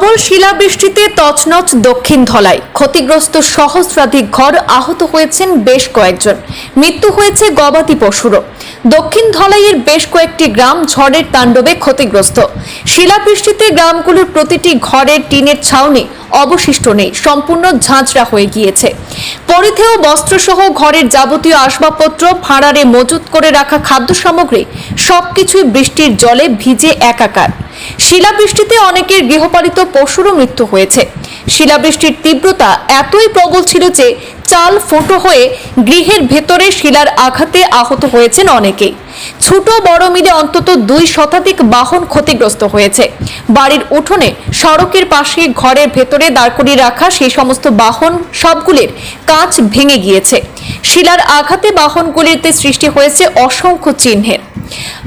প্রবল শিলাবৃষ্টিতে তছনছ দক্ষিণ ধলাই। ক্ষতিগ্রস্ত সহস্রাধিক ঘর আহত হয়েছেন বেশ কয়েকজন। মৃত্যু হয়েছে গবাদি পশুরও। দক্ষিণ ধলাইয়ের বেশ কয়েকটি গ্রাম ঝড়ের তাণ্ডবে ক্ষতিগ্রস্ত। শিলাবৃষ্টিতে গ্রামগুলোর প্রতিটি ঘরের টিনের ছাউনি অবশিষ্ট নেই, সম্পূর্ণ ঝাঁঝরা হয়ে গিয়েছে। পরিধেয় বস্ত্রসহ ঘরের যাবতীয় আসবাবপত্র ভাড়ারে মজুত করে রাখা খাদ্য সামগ্রী সবকিছুই বৃষ্টির জলে ভিজে একাকার। শিলাবৃষ্টিতে অনেকের গৃহপালিত পশুরও মৃত্যু হয়েছে। শিলাবৃষ্টির তীব্রতা এতই প্রবল ছিল যে চাল ফুটো হয়ে গৃহের ভেতরে শিলার আঘাতে আহত হয়েছেন অনেকেই। ছোট বড় মিলে অন্তত দুই শতাধিক বাহন ক্ষতিগ্রস্ত হয়েছে। বাড়ির উঠোনে সড়কের পাশে ঘরের ভেতরে দাঁড় করিয়ে রাখা সেই সমস্ত বাহন সবগুলির কাঁচ ভেঙে গিয়েছে। শিলার আঘাতে বাহনগুলিতে সৃষ্টি হয়েছে অসংখ্য চিহ্নের।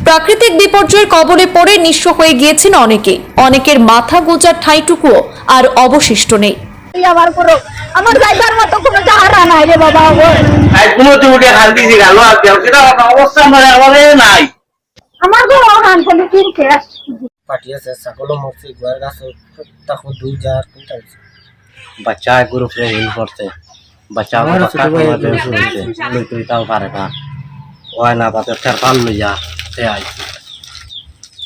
প্রাকৃতিক বিপর্যয়ের কবলে পড়ে নিঃস্ব হয়ে গিয়েছেন অনেকে। অনেকের মাথা গোজার ঠাঁইটুকুও আর অবশিষ্ট নেই। আমার কোনো আমার যাইবার মতো কোনো জাহারা নাই রে বাবা আর কোনো চুটে হাল গেল আর সেটা অবস্থা আমার আমাদের নাই। আমার ঘর হান কোনো কিনতে পাঠিয়েছে ছাগলও মরছে গোয়ার গাছে দুই যার বাচ্চা গ্রুপ রে হিল করতে বাচ্চা আমার তুই তাও পারে না। ওই না পাতে ফের পাল লইয়া যা তে আই।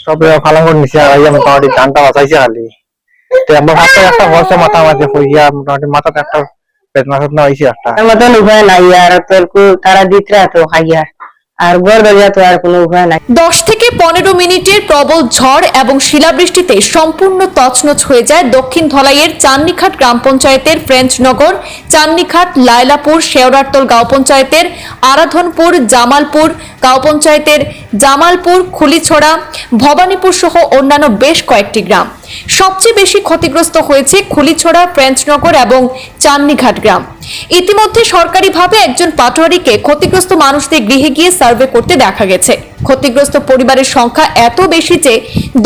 সব ফালাং করে নিছে আর ইয়া মোটামুটি টানটা বাঁচাইছে খালি। তো আমার হাতে একটা হচ্ছে মাথা মাঝে হইয়া মোটামুটি মাথাতে একটা বেদনা ফেদনা হয়েছে একটা। তার মতন উপায় নাই আর তোর তারা দিতরা তো খাইয়া। আর গড় তো আর কোনো উপায় নাই। দশ থেকে পনেরো মিনিটের প্রবল ঝড় এবং শিলাবৃষ্টিতে সম্পূর্ণ তছনছ হয়ে যায় দক্ষিণ ধলাইয়ের চান্নিঘাট গ্রাম পঞ্চায়েতের ফ্রেঞ্চনগর চান্নিঘাট লায়লাপুর শেওড়ারতল গাঁও পঞ্চায়েতের আরাধনপুর, জামালপুর গাঁও পঞ্চায়েতের জামালপুর, খুলিছড়া, ভবানীপুর সহ অন্যান্য বেশ কয়েকটি গ্রাম। সবচেয়ে বেশি ক্ষতিগ্রস্ত হয়েছে খুলিছড়া, ফ্রেঞ্চনগর এবং চান্নিঘাট গ্রাম। ইতিমধ্যে সরকারিভাবে একজন পাটোয়ারিকে ক্ষতিগ্রস্ত মানুষদের গৃহে গিয়ে সার্ভে করতে দেখা গেছে। ক্ষতিগ্রস্ত পরিবারের সংখ্যা এত বেশি যে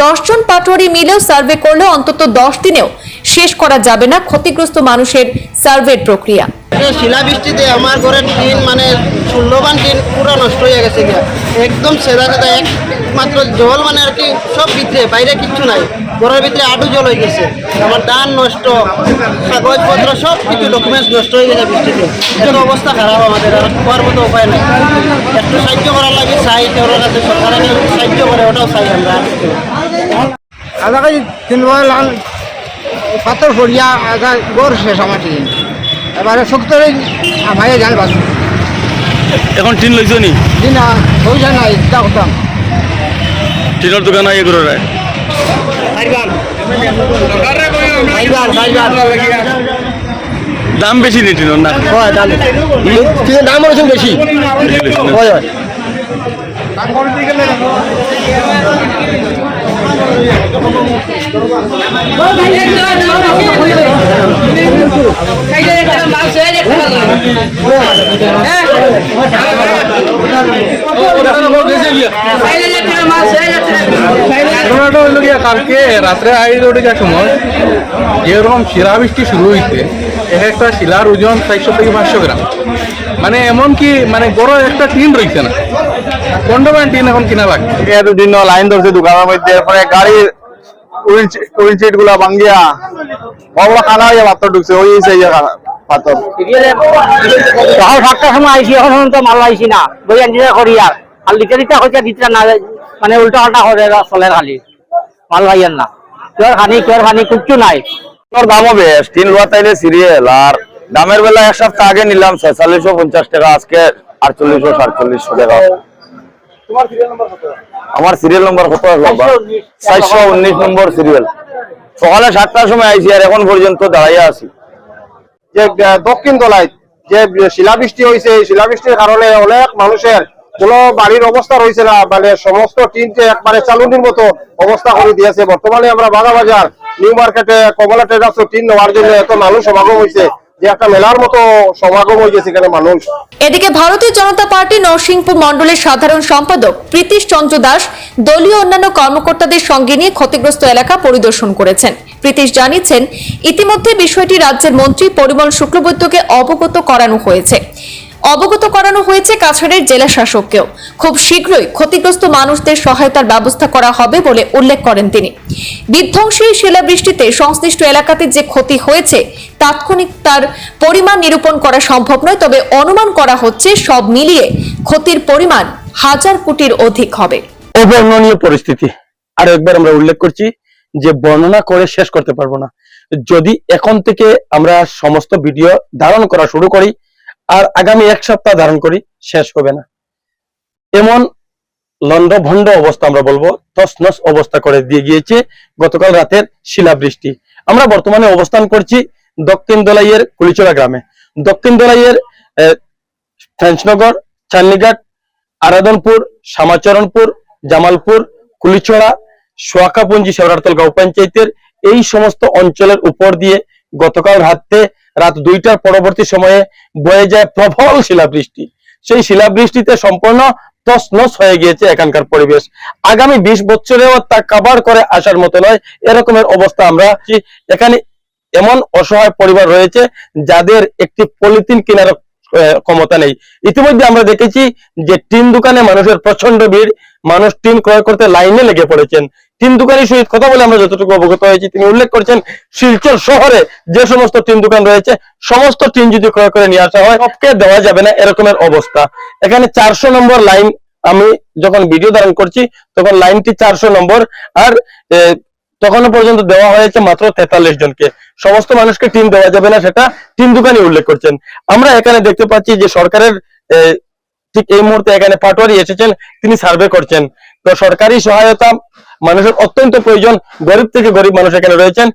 দশজন পাটোয়ারি মিলেও সার্ভে করলেও অন্তত দশ দিনেও শেষ করা যাবে না ক্ষতিগ্রস্ত মানুষের সার্ভের প্রক্রিয়া। শিলাবৃষ্টিতে আমার ঘরের টিন মানে ষোলোবান টিন পুরো নষ্ট হয়ে গেছে একদম সেদা সেদা একমাত্র জল মানে আর কি সব ভিতরে বাইরে কিচ্ছু নাই। ঘরের ভিতরে আটু জল হয়ে গেছে। আমার ধান নষ্ট কাগজপত্র সব কিছু ডকুমেন্টস নষ্ট হয়ে গেছে বৃষ্টিতে। এত অবস্থা খারাপ আমাদের আর হওয়ার মতো উপায় নাই। একটু সাহায্য করার লাগে চাই ওর কাছে। সরকার আগে সাহায্য করে ওটাও চাই আমরা। না। আজাকে তিন লাল পাথর পড়িয়া আগা গড় শেষ আমার টিন এবারে শক্তরে আমায় জান বাস এখন টিন লইছ নি? দিন পয়সা নাই তা করতাম টিনের দোকান আইয়ে করে রায় দাম বেশি নি টিনের না? টিনের দাম হয়েছে বেশি বেশি লইছে না? হয় হয়। কালকে রাত্রে আড়াই দুটার সময় যেরকম শিলা বৃষ্টি শুরু হইতে এক একটা শিলার ওজন চারশো থেকে পাঁচশো গ্রাম মানে এমন কি মানে বড় একটা টিন রয়েছে না পনেরো টিন এখন কিনা লাগে দুদিন লাইন ধরছে দোকানের মধ্যে এরপরে গাড়ির উইলগুলা ভাঙ্গিয়া বড় খানা হয়ে পাথর ঢুকছে ওই সেই পাথর সকাল সাতটার সময় আইসি এখন তো মাল আইসি না। বই করি আর আর লিটার লিটার হইতে দিতরা না মানে উল্টা পাল্টা করে চলে খালি। মাল ভাইয়ার না। তোর খানি তোর খানি কিচ্ছু নাই। তোর দামও বেশ তিন সিরিয়াল আর দামের বেলা এক সপ্তাহ আগে নিলাম ছেচল্লিশশো পঞ্চাশ টাকা আজকে আটচল্লিশশো সাতচল্লিশশো টাকা। আমার সিরিয়াল নম্বর কত চারশো উনিশ নম্বর সিরিয়াল সকালে সাতটার সময় আইছি আর এখন পর্যন্ত দাঁড়াইয়া আছি। যে দক্ষিণ তলায় যে শিলাবৃষ্টি হয়েছে এই শিলাবৃষ্টির কারণে অনেক মানুষের কোনো বাড়ির অবস্থা রয়েছে না মানে সমস্ত টিনকে একবারে চালুনির মতো অবস্থা করে দিয়েছে। বর্তমানে আমরা বাজার নিউ মার্কেটে কমলা ট্রেডার্স টিন নেওয়ার জন্য এত মানুষ সমাগম হয়েছে এদিকে ভারতীয় জনতা পার্টি নরসিংপুর মন্ডলের সাধারণ সম্পাদক প্রীতিশ চন্দ্র দাস দলীয় অন্যান্য কর্মকর্তাদের সঙ্গে নিয়ে ক্ষতিগ্রস্ত এলাকা পরিদর্শন করেছেন। প্রীতিশ জানিয়েছেন, ইতিমধ্যে বিষয়টি রাজ্যের মন্ত্রী পরিমল শুক্লবৈদ্যকে অবগত করানো হয়েছে। অবগত করানো হয়েছে কাছাড়ের জেলা শাসককেও। খুব শীঘ্রই ক্ষতিগ্রস্ত মানুষদের সহায়তার ব্যবস্থা করা হবে বলে উল্লেখ করেন তিনি। বিধ্বংসী শিলাবৃষ্টিতে সংশ্লিষ্ট এলাকাতে যে ক্ষতি হয়েছে, তাৎক্ষণিক তার পরিমাণ নিরূপণ করা সম্ভব নয়, তবে অনুমান করা হচ্ছে সব মিলিয়ে ক্ষতির পরিমাণ হাজার কোটির অধিক হবে। অবর্ণনীয় পরিস্থিতি। আর একবার আমরা উল্লেখ করছি যে বর্ণনা করে শেষ করতে পারব না। যদি এখন থেকে আমরা সমস্ত ভিডিও ধারণ করা শুরু করি আর আগামী এক সপ্তাহ ধারণ করি, শেষ হবে না। এমন লন্ড ভন্ড অবস্থা আমরা বলব তসনস অবস্থা করে দিয়ে গিয়েছে গতকাল রাতের শিলাবৃষ্টি। আমরা বর্তমানে অবস্থান করছি দক্ষিণ দোলাইয়ের কুলিচড়া গ্রামে। দক্ষিণ দোলাইয়ের ফ্রেঞ্চনগর চান্নিঘাট আরাদনপুর, শ্যামাচরণপুর, জামালপুর কুলিছড়া সোয়াকাপুঞ্জি শেওড়ারতল গাঁও পঞ্চায়েতের এই সমস্ত অঞ্চলের উপর দিয়ে গতকাল রাতে রাত দুইটার পরবর্তী সময়ে বয়ে যায় প্রবল শিলাবৃষ্টি। সেই শিলাবৃষ্টিতে সম্পূর্ণ তছনছ হয়ে গিয়েছে এখানকার পরিবেশ। আগামী বিশ বছরেও তা কাবার করে আসার মতো নয়, এরকমের অবস্থা আমরা এখানে এমন অসহায় পরিবার রয়েছে যাদের একটি পলিথিন কেনার ক্ষমতা নেই। ইতিমধ্যে আমরা দেখেছি যে টিন দোকানে মানুষের প্রচণ্ড ভিড়, মানুষ টিন ক্রয় করতে লাইনে লেগে পড়েছেন। টিন দোকানের সহিত কথা বলে আমরা যতটুকু অবগত হয়েছি তিনি উল্লেখ করছেন শিলচর শহরে যে সমস্ত টিন দোকান রয়েছে সমস্ত টিন যদি ক্রয় করে নিয়ে আসা হয় সবকে দেওয়া যাবে না এরকমের অবস্থা। এখানে চারশো নম্বর লাইন আমি যখন ভিডিও ধারণ করছি তখন লাইনটি চারশো নম্বর আর তখনও পর্যন্ত দেওয়া হয়েছে মাত্র তেতাল্লিশ জনকে। সমস্ত মানুষকে টিম দেওয়া যাবে না সেটা টিম দোকানে উল্লেখ করছেন। আমরা এখানে দেখতে পাচ্ছি যে সরকারের ঠিক এই মুহূর্তে এখানে পাটোয়ারি এসেছেন তিনি সার্ভে করছেন। তো সরকারি সহায়তা মানুষের অত্যন্ত প্রয়োজন, গরিব থেকে গরিব মানুষ এখানে রয়েছেন।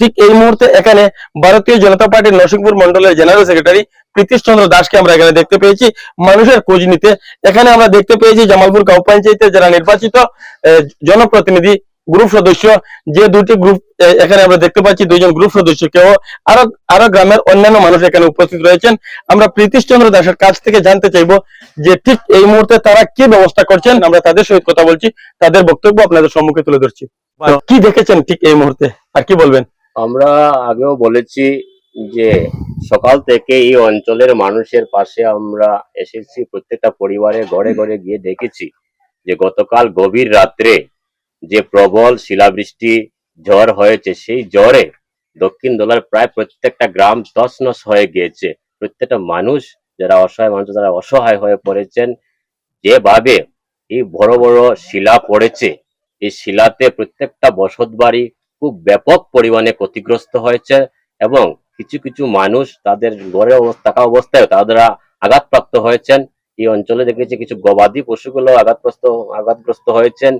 ঠিক এই মুহূর্তে এখানে ভারতীয় জনতা পার্টির নরসিংপুর মন্ডলের জেনারেল সেক্রেটারি প্রীতিশ চন্দ্র দাসকে আমরা এখানে দেখতে পেয়েছি। মানুষের খোঁজ নিতে। এখানে আমরা দেখতে পেয়েছি জামালপুর গাঁও পঞ্চায়েতের যারা নির্বাচিত জনপ্রতিনিধি গ্রুপ সদস্য, যে দুটি গ্রুপ এখানে আমরা দেখতে পাচ্ছি দুইজন গ্রুপ সদস্য, কেউ আরও আরও গ্রামের অন্যান্য মানুষ এখানে উপস্থিত রয়েছেন। আমরা প্রীতিশ চন্দ্র দাসের কাছ থেকে জানতে চাইব যে ঠিক এই মুহূর্তে তারা কি ব্যবস্থা করছেন, আমরা তাদের সহিত কথা বলছি, তাদের বক্তব্য আপনাদের সম্মুখে তুলে ধরছি। কি দেখেছেন ঠিক এই মুহূর্তে, আর কি বলবেন? আমরা আগেও বলেছি যে সকাল থেকে এই অঞ্চলের মানুষের পাশে আমরা এসেছি, প্রত্যেকটা পরিবারে ঘরে ঘরে গিয়ে দেখেছি যে গতকাল গভীর রাত্রে যে প্রবল শিলাবৃষ্টি ঝড় হয়েছে, সেই ঝড়ে দক্ষিণ দোলার প্রায় প্রত্যেকটা গ্রাম তছনছ হয়ে গিয়েছে। প্রত্যেকটা মানুষ যারা অসহায় মানুষ, যারা অসহায় হয়ে পড়েছেন, যেভাবে এই বড় বড় শিলা পড়েছে, এই শিলাতে প্রত্যেকটা বসত বাড়ি খুব ব্যাপক পরিমাণে ক্ষতিগ্রস্ত হয়েছে এবং কিছু কিছু মানুষ তাদের অবস্থা, থাকা অবস্থায় তারা আঘাতপ্রাপ্ত হয়েছেন। এই অঞ্চলে দেখেছি কিছু গবাদি পশুগুলো আঘাতগ্রস্ত আঘাতগ্রস্ত হয়েছেন।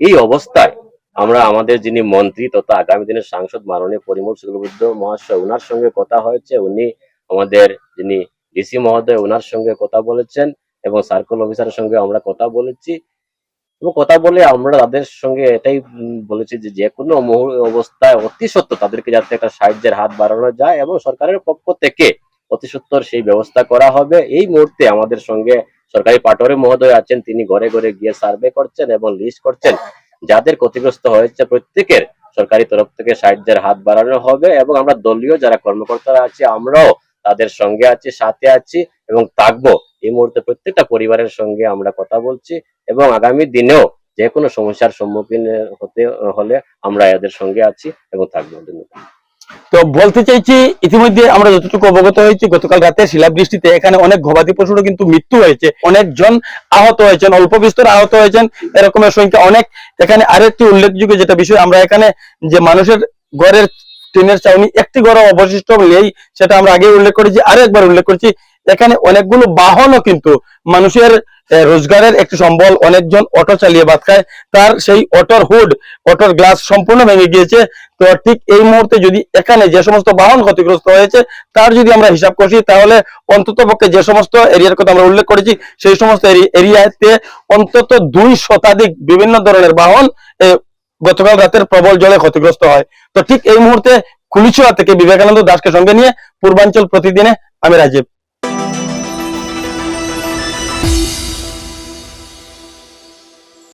এই অবস্থায় আমরা আমাদের যিনি মন্ত্রী তথা আগামী দিনের সাংসদ মাননীয় পরিমল শুক্লবুদ্ধ মহাশয় ওনার সঙ্গে কথা হয়েছে। উনি আমাদের যিনি ডিসি মহোদয় ওনার সঙ্গে কথা বলেছেন এবং সার্কেল অফিসারের সঙ্গে আমরা কথা বলেছি। এবং কথা বলে আমরা তাদের সঙ্গে এটাই বলেছি যে কোনো অবস্থায় অতি সত্য তাদেরকে যাতে একটা সাহায্যের হাত বাড়ানো যায় এবং সরকারের পক্ষ থেকে অতি সত্তর সেই ব্যবস্থা করা হবে। এই মুহূর্তে আমাদের সঙ্গে সরকারি পাটোয়ারি মহোদয় আছেন, তিনি ঘরে ঘরে গিয়ে সার্ভে করছেন এবং লিস্ট করছেন যাদের ক্ষতিগ্রস্ত হয়েছে প্রত্যেকের সরকারি তরফ থেকে সাহায্যের হাত বাড়ানো হবে এবং আমরা দলীয় যারা কর্মকর্তারা আছি, আমরাও তাদের সঙ্গে আছি, সাথে আছি এবং থাকব। এই মুহূর্তে প্রত্যেকটা পরিবারের সঙ্গে আমরা কথা বলছি এবং আগামী দিনেও যে কোনো সমস্যার সম্মুখীন হতে হলে আমরা এদের সঙ্গে আছি এবং থাকব। ধন্যবাদ। তো বলতে চাইছি, ইতিমধ্যে আমরা যতটুকু অবগত হয়েছি, গতকাল রাতে শিলাবৃষ্টিতে এখানে অনেক গবাদি পশুরও কিন্তু মৃত্যু হয়েছে। অনেকজন আহত হয়েছেন, অল্প বিস্তর আহত হয়েছেন, এরকমের সংখ্যা অনেক। এখানে আরেকটি উল্লেখযোগ্য যেটা বিষয়, আমরা এখানে যে মানুষের ঘরের টিনের চাউনি, একটি ঘর অবশিষ্ট নেই, সেটা আমরা আগে উল্লেখ করেছি আরও একবার উল্লেখ করছি। এখানে অনেকগুলো বাহনও কিন্তু মানুষের রোজগারের একটি সম্বল অনেকজন অটো চালিয়ে ভাত খায়। তার সেই অটোর হুড, অটোর গ্লাস সম্পূর্ণ ভেঙে গিয়েছে। তো ঠিক এই মুহূর্তে যদি এখানে যে সমস্ত বাহন ক্ষতিগ্রস্ত হয়েছে, তার যদি আমরা হিসাব করছি তাহলে অন্তত পক্ষে যে সমস্ত এরিয়ার কথা আমরা উল্লেখ করেছি, সেই সমস্ত এরি- এরিয়াতে অন্তত দুই শতাধিক বিভিন্ন ধরনের বাহন গতকাল রাতের প্রবল জলে ক্ষতিগ্রস্ত হয়। তো ঠিক এই মুহূর্তে কুলিচুয়া থেকে বিবেকানন্দ দাসকে সঙ্গে নিয়ে পূর্বাঞ্চল প্রতিদিনে আমি রাজীব।